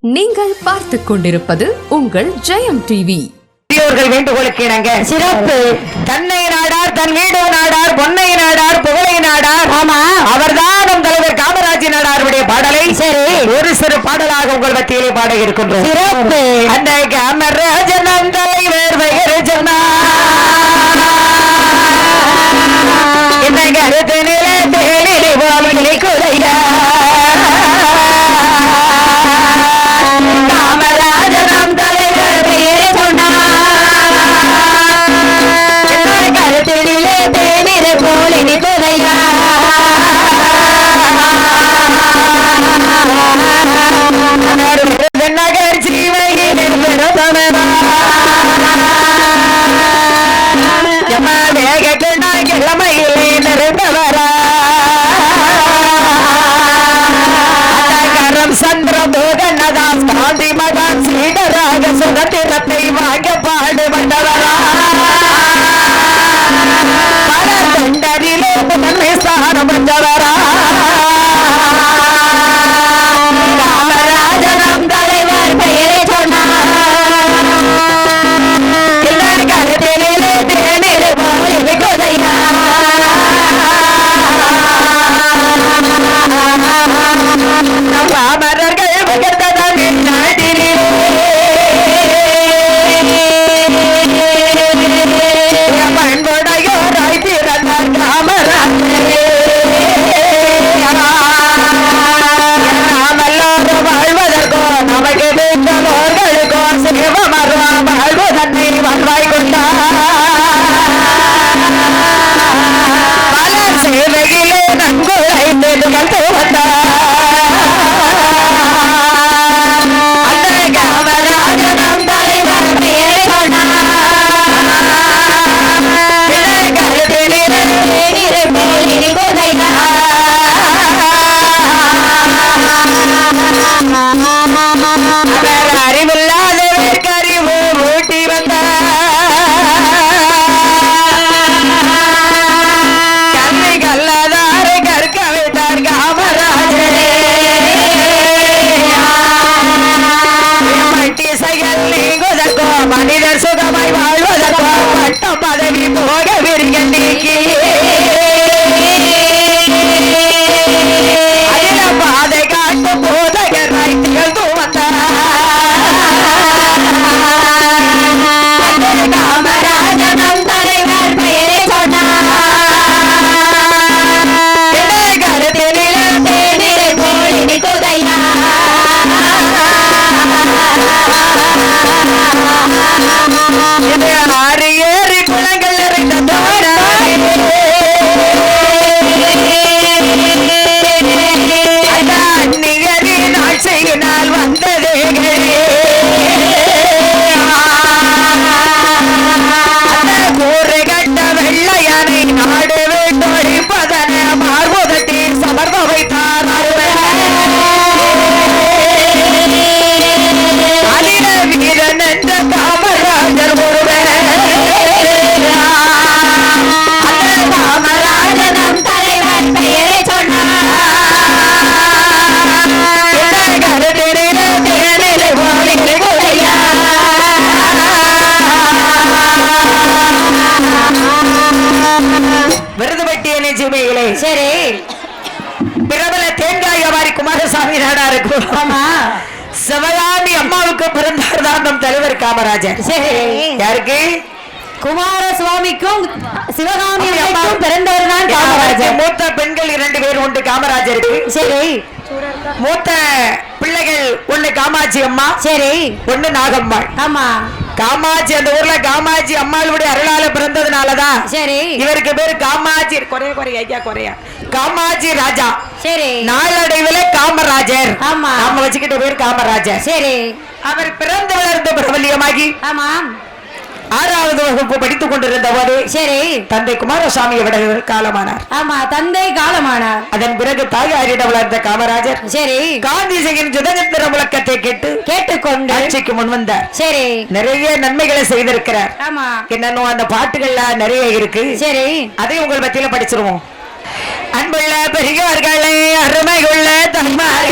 நீங்கள் பார்த்துக் கொண்டிருப்பது உங்கள் ஜெயம் டிவி. பெரியோர்கள் வேண்டுகோளுக்கு இணங்க. சிறப்பு. தன்னை நாடார் தன் வீடு நாடார் பொன்னை நாடார் புகழை நாடார். ஆமா. அவர்தான் நம் தலைவர் காமராஜ் நாடாருடைய பாடலை சரி. ஒரு சிறு பாடலாக உங்கள் மத்தியிலே பாட இருக்கின்றோம். சிறப்பு. அந்த காமராஜன் தலைவர் பெயர் குமாரசாமி நாடாருக்கு ஆமா. சிவகாமி அம்மாவுக்கு பிறந்தார் தான் நம் தலைவர் காமராஜர். சரி யாருக்கு? குமார சுவாமிக்கும் சிவகாமி அம்மா. அம்மைக்கும் பிறந்தவர் தான் காமராஜர். மூத்த பெண்கள் இரண்டு பேர் உண்டு காமராஜருக்கு. சரி மூத்த பிள்ளைகள் ஒண்ணு காமாட்சி அம்மா. சரி ஒண்ணு நாகம்மாள் ஆமா. காமாட்சி அந்த ஊர்ல காமாட்சி அம்மாளுடைய அருளால பிறந்ததுனாலதான் சரி இவருக்கு பேரு காமாட்சி. குறைய குறைய ஐயா குறைய. காமாட்சி ராஜா. சரி நாளடைவில் வச்சுக்கிட்ட பேர் காமராஜர். சரி. அவர் பிறந்து வளர்ந்த பிரபல்யமாகி ஆமா. ஆறாவது வகுப்பு படித்துக் கொண்டிருந்த போது சரி. தந்தை குமாரசாமி விட காலமானார். ஆமா தந்தை காலமானார். அதன் பிறகு தாயாரிடம் வளர்ந்த காமராஜர் சரி. காந்திஜியின் சுதந்திர முழக்கத்தை கேட்டு கேட்டுக்கொண்டு ஆட்சிக்கு முன் வந்தார். சரி. நிறைய நன்மைகளை செய்திருக்கிறார். ஆமா. என்னன்னு அந்த பாட்டுகள்லாம் நிறைய இருக்கு. சரி. அதை உங்கள் மத்தியில படிச்சிருவோம். அன்புள்ள பெரியவர்களே அருமையுள்ள தன்மார்களே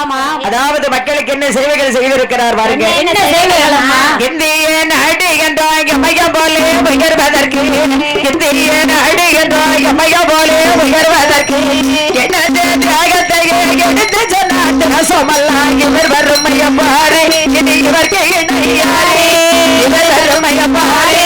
ஆமா. அதாவது மக்களுக்கு என்ன சேவைகள் செய்திருக்கிறார் பாருங்க. என்ன சேவைகள் அம்மா? இந்திய நாடு என்றாங்க மையம் போலே உயர்வதற்கு? இந்திய நாடு என்றாங்க மையம் போலே உயர்வதற்கு? எனது தியாகத்தை எடுத்து சொன்னாட்டு சோமல்லாம் இவர் வரும் மையம் பாரு. இனி இவருக்கு இணையாரே. இவர் வரும் மையம் பாரு.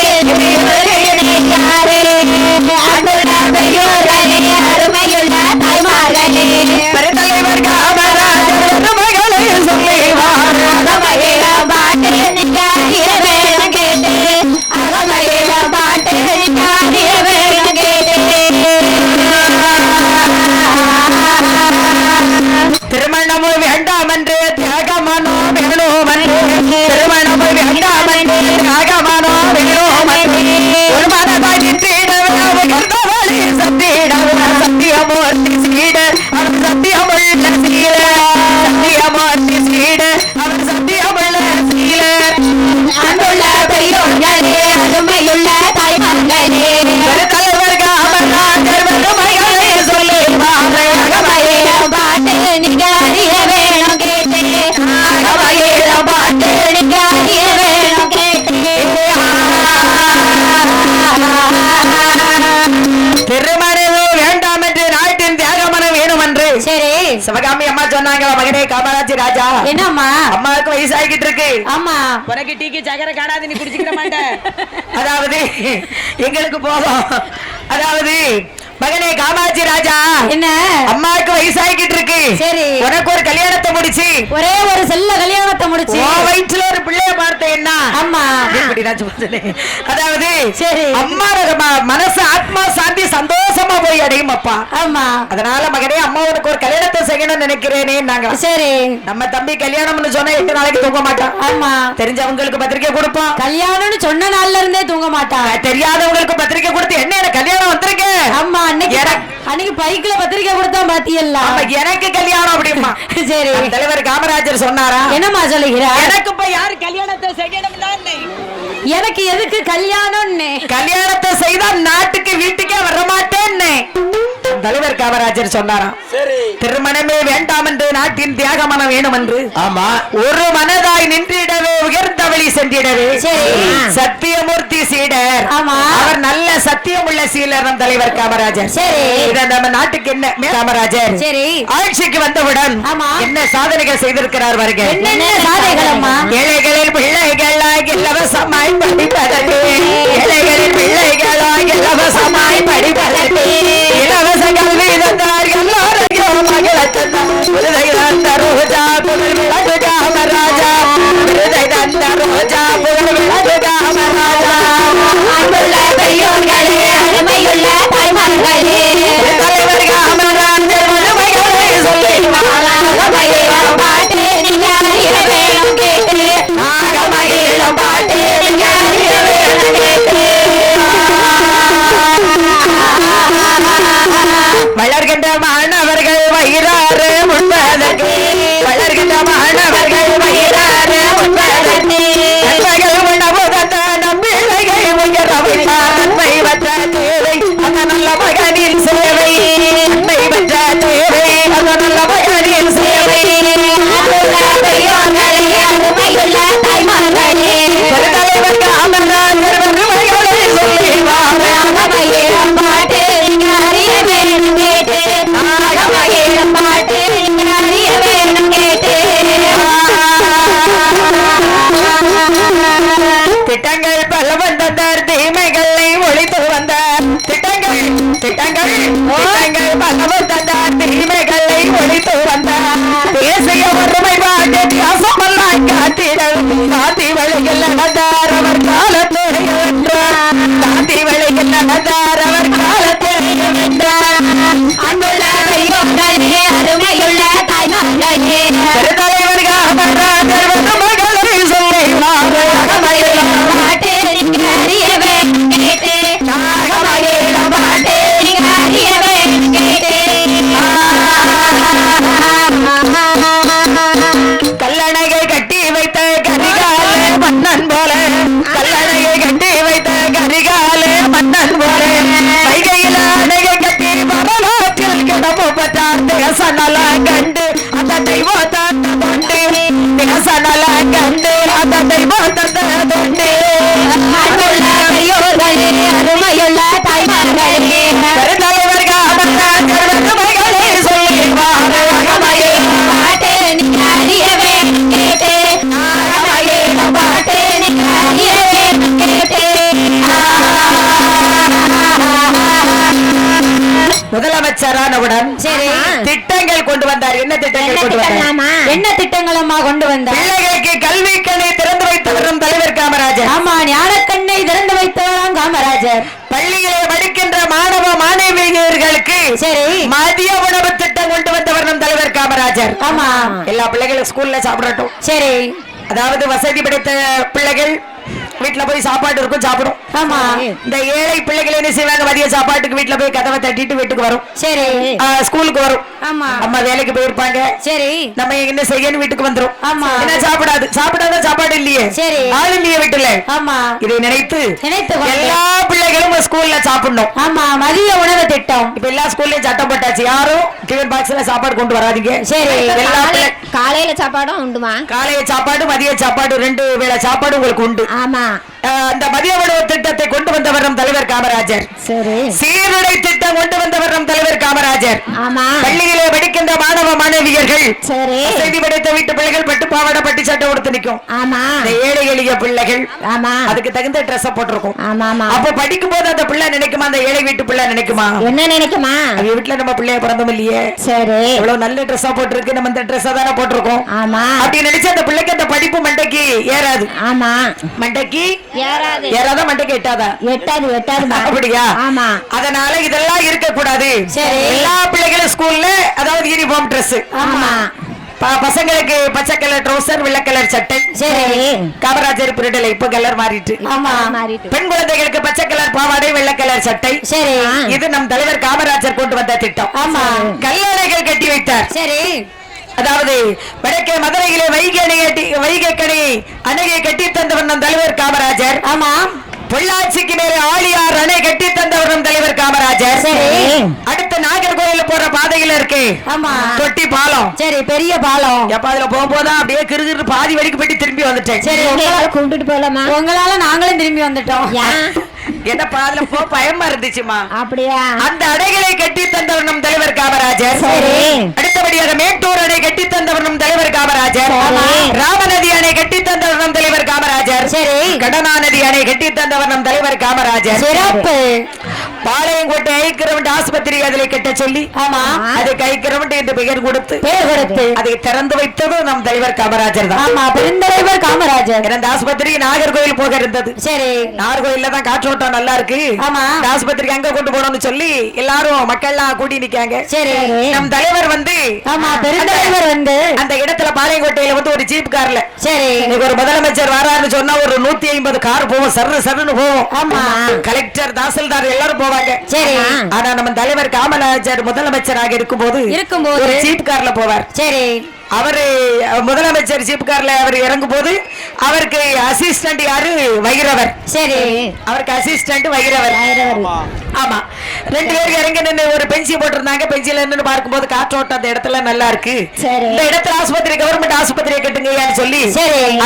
காமராஜ் ராஜா. என்னம்மா? அம்மாவுக்கு வயசாகிட்டு இருக்கு. ஆமா. உனக்கு டீக்கு சக்கரை காணாது நீ குடிச்சுக்கிற மாட்ட. அதாவது எங்களுக்கு போதும். அதாவது மகனே காமாட்சி ராஜா. என்ன? அம்மாவுக்கு வயசாகிட்டு இருக்கு சரி. உனக்கு ஒரு கல்யாணத்தை முடிச்சு. ஒரே ஒரு செல்ல கல்யாணத்தை முடிச்சு. வயிற்றுல ஒரு பிள்ளைய இப்படி நான் சொல்றேன். அதாவது சரி. அம்மா மனசு ஆத்மா சாந்தி சந்தோஷமா போய் அடையும் அப்பா. ஆமா அதனால மகனே அம்மா உனக்கு ஒரு கல்யாணத்தை செய்யணும்னு நினைக்கிறேனே நாங்க. சரி. நம்ம தம்பி கல்யாணம்னு சொன்னா எட்டு நாளைக்கு தூங்க மாட்டான். ஆமா தெரிஞ்சவங்களுக்கு பத்திரிக்கை கொடுப்போம் கல்யாணம்னு சொன்ன நாள்ல இருந்தே தூங்க மாட்டான். தெரியாதவங்களுக்கு பத்திரிக்கை கொடுத்து என்ன கல்யாணம் வந்திருக்கு? ஆமா அன்னைக்கு பைக்ல பத்திரிக்கை கொடுத்தா பாத்தியல்ல? எனக்கு கல்யாணம் அப்படிமா சரி. தலைவர் காமராஜர் சொன்னாரா? என்னம்மா சொல்லுகிறார்? எனக்கு இப்ப யாரு கல்யாணத்தை செய்யணும்னு எனக்கு எதுக்கு கல்யாணம்னு? கல்யாணத்தை செய்தா நாட்டுக்கு வீட்டுக்கே வர மாட்டேன்னு தலைவர் காமராஜர் சொன்னாராம். திருமணமே வேண்டாம் என்று நாட்டின் தியாகமனம் வேணும் என்று ஆமா. ஒரு மனதாய் நின்றிடவே உயர்ந்தவழி சென்றிடவே. சரி. சத்தியமூர்த்தி சீடர். ஆமா. அவர் நல்ல சத்தியமுள்ள சீலர் நம் தலைவர் காமராஜர். நம்ம நாட்டுக்கு என்ன? காமராஜர். ஆட்சிக்கு வந்தவுடன். என்ன சாதனைகள் செய்திருக்கிறார் வருக. ஏழைகளின் பிள்ளைகளாக இலவசமாய் படிப்பதற்கு. ஏழைகளின் பிள்ளைகளாக இலவசமாய் படிப்பதற்கு. இலவச கல்வி தந்தார் எல்லோரையும் மகிழ தந்தார் விருதை தந்த ரோஜா வளர்கின்ற திட்டங்களம்மா கொண்டு வந்தார். பிள்ளைகளுக்கு கல்வி கண்ணை திறந்து வைத்தவர் நம் தலைவர் காமராஜர். ஆமா ஞானக்கண்ணை திறந்து வைத்தவராம் காமராஜர். பள்ளிகளை படிக்கின்ற மாணவ மாணவியர்களுக்கு சரி. மதிய உணவு திட்டம் கொண்டு வந்தவர் நம் தலைவர் காமராஜர். ஆமா. எல்லா பிள்ளைகளும் ஸ்கூல்ல சாப்பிடட்டும். சரி. அதாவது வசதி படைத்த பிள்ளைகள் வீட்டுல போய் சாப்பாடு இருக்கும் சாப்பிடும். ஆமா. இந்த ஏழை பிள்ளைகள் என்ன செய்வாங்க? மதிய சாப்பாட்டுக்கு வீட்டுல போய் கதவை தட்டிட்டு வீட்டுக்கு வரும். சரி. ஸ்கூலுக்கு வரும். ஆமா. அம்மா வேலைக்கு போயிருப்பாங்க. சரி. நம்ம என்ன செய்யணும் வீட்டுக்கு வந்துரும். ஆமா. என்ன சாப்பிடாது. சாப்பிடாத சாப்பாடு இல்லையே? சரி. ஆள் இல்லையே வீட்டுல. ஆமா. இதை நினைத்து நினைத்து. எல்லா பிள்ளைகளும் ஸ்கூல்ல சாப்பிடணும். ஆமா. மதிய உணவு திட்டம். இப்ப எல்லா ஸ்கூல்லயும் சட்டம் போட்டாச்சு. யாரும் டிஃபன் பாக்ஸ்ல சாப்பாடு கொண்டு வராதீங்க. சரி. எல்லா காலையில சாப்பாடும் உண்டுமா? காலைய சாப்பாடு மதிய சாப்பாடு ரெண்டு வேளை சாப்பாடு உங்களுக்கு உண்டு. ஆமா அஹ், அந்த மதிய உணவு திட்டத்தை கொண்டு வந்தவர் நம் தலைவர் காமராஜர். சரி. சீருடை திட்டம் கொண்டு வந்தவர் நம் தலைவர் காமராஜர். ஆமா. பள்ளியிலே படிக்கின்ற மாணவ மாணவியர்கள் சரி. செய்தி படைத்த வீட்டு பிள்ளைகள் பட்டு பாவாடை பட்டு சட்டை ஆமா. இந்த ஏழை எளிய பிள்ளைகள் ஆமா. அதுக்கு தகுந்த ட்ரெஸ் போட்டிருக்கும். ஆமா ஆமா. அப்ப படிக்கும் போது அந்த பிள்ளை நினைக்குமா? அந்த ஏழை வீட்டு பிள்ளை நினைக்குமா? என்ன நினைக்குமா? அவங்க வீட்டுல நம்ம பிள்ளைய பிறந்தோம் இல்லையே? சரி. எவ்வளவு நல்ல ட்ரெஸ்ஸா போட்டிருக்கு. நம்ம இந்த ட்ரெஸ்ஸா தானே போட்டிருக்கோம். ஆமா. அப்படி நினைச்சு அந்த பிள்ளைக்கு அந்த படிப்பு மண்டைக்கு ஏறாது. ஆமா. மண்டைக்கு ஏறாதா. மண்டைக்கு எட்டாதா எட்டாது எட்டாதுமா? அப்படியா? ஆமா. அதனால இதெல்லாம் இருக்க கூடாது சரி. எல்லா பிள்ளைகளும் ஸ்கூல்ல அதாவது யூனிஃபார்ம் Dress. ஆமா. பசங்களுக்கு பச்சை கலர் ட்ரௌசர் வெள்ளை கலர் சட்டை. சரி. காமராஜர் பிரிடல இப்ப கலர் மாறிட்டு. ஆமா பெண் குழந்தைகளுக்கு பச்சை கலர் பாவாடை வெள்ளை கலர் சட்டை. சரி. இது நம் தலைவர் காமராஜர் கொண்டு வந்த திட்டம். ஆமா. கல்லணைகள் கட்டி வைத்தார். சரி. அதாவது வடக்கே மதுரையிலே வைகை வைகை கணை அணையை கட்டி தந்தவர் நம் தலைவர் காமராஜர். ஆமா. பொள்ளாச்சிக்கு மேலே ஆழியார் அணை கட்டி தந்தவர் நம் தலைவர் காமராஜர். சரி. அடுத்து நாகர்கோயில் போற பாதையில இருக்கு. ஆமா. தொட்டி பாலம். சரி பெரிய பாலம். எப்ப அதுல போகும்போது அப்படியே கிருகிரு பாதி வரைக்கும் போயிட்டு திரும்பி வந்துட்டேன். சரி எங்களால கும்பிட்டுட்டு போகலாமா உங்களால நாங்களும் திரும்பி வந்துட்டோம். என்ன பாதுல போ பயமா இருந்துச்சுமா. அப்படியா? அந்த அணைகளை கட்டி தந்தவர் நம் தலைவர் காமராஜர். சரி. அடுத்தபடியாக மேட்டூர் அணை கட்டி தந்தவர் நம் தலைவர் காமராஜர். ராமநதி அணை கட்டி தந்தவர் நம் தலைவர் காமராஜர். சரி. கடனா நதி அணை கட்டி தந்தவர் நம் தலைவர் காமராஜர். சிறப்பு. பாளையங்கோட்டை ஐக்கிரவண்ட் ஆஸ்பத்திரி அதிலே கட்ட சொல்லி ஆமா. அதுக்கு ஐக்கிரவண்ட் என்று பெயர் கொடுத்து பேர் கொடுத்து. அதை திறந்து வைத்ததும் நம் தலைவர் காமராஜர் தான். ஆமா பெருந்தலைவர் காமராஜர். இந்த ஆஸ்பத்திரி நாகர்கோயில் போக இருந்தது. சரி. நாகர்கோயில்ல தான் காற்றோட்டம் நல்லா இருக்கு. ஆமா. ஆஸ்பத்திரிக்கு அங்க கொண்டு போனோம்னு சொல்லி எல்லாரும் மக்கள்லாம் கூடி நிக்காங்க. சரி. நம் தலைவர் வந்து ஆமா பெருந்தலைவர் வந்து. அந்த இடத்துல பாளையங்கோட்டையில வந்து ஒரு ஜீப் கார்ல. சரி. இன்னைக்கு ஒரு முதலமைச்சர் வராருன்னு சொன்னா ஒரு நூத்தி ஐம்பது கார் போவோம் சர்ரு சர்ருன்னு போவோம். ஆமா. கலெக்டர் தாசில்தார் எல்லாரும் போவாங்க. சரி. ஆனா நம்ம தலைவர் காமராஜர் முதலமைச்சராக இருக்கும்போது இருக்கும்போது ஒரு ஜீப் கார்ல போவார். சரி. அவரு முதலமைச்சர் ஜீப் கார்ல அவர் இறங்கும் போது அவருக்கு அசிஸ்டன்ட் யாரு? வைரவர். சரி. அவருக்கு அசிஸ்டன்ட் வைரவர். ஆமா. ரெண்டு பேரும் இறங்கி நின்னு ஒரு பெஞ்சி போட்டிருந்தாங்க. பெஞ்சில நின்னு பார்க்கும்போது காற்றோட்டம் அந்த இடத்துல நல்லா இருக்கு. சரி. இந்த இடத்துல ஆஸ்பத்திரி கவர்மெண்ட் ஆஸ்பத்திரியை கட்டுங்கன்னு சொல்லி.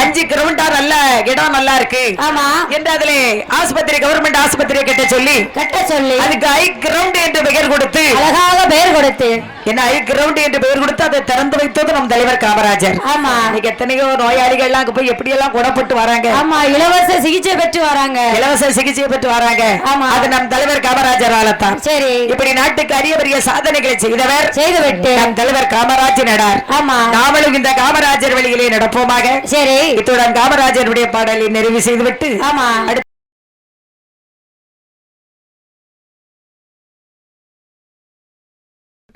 அஞ்சு கிரவுண்டா நல்ல இடம் நல்லா இருக்கு. ஆமா. என்று அதுல ஆஸ்பத்திரி கவர்மெண்ட் ஆஸ்பத்திரியை கட்ட சொல்லி கட்ட சொல்லி அதுக்கு ஐ கிரவுண்ட் என்று பெயர் கொடுத்து அழகாக பெயர் கொடுத்து என்ன ஐ கிரவுண்ட் என்று பெயர் கொடுத்து அதை திறந்து வைத்தது நம் தலைவர் காமராஜர். ஆமா. இன்னைக்கு எத்தனையோ நோயாளிகள் எல்லாம் போய் எப்படி எல்லாம் குணப்பட்டு வராங்க? ஆமா இலவச சிகிச்சை பெற்று வராங்க. இலவச சிகிச்சை பெற்று வராங்க. ஆமா. அது நம் தலைவர் காமராஜரால தான் சரி. இப்படி நாட்டுக்கு அரிய பெரிய சாதனைகளை செய்தவர் செய்துவிட்டு. நம் தலைவர் காமராஜர் நடார் ஆமா. நாமளும் இந்த காமராஜர் வழியிலே நடப்போமாக. சரி. இத்துடன் காமராஜருடைய பாடலை நிறைவு செய்துவிட்டு ஆமா. அடுத்து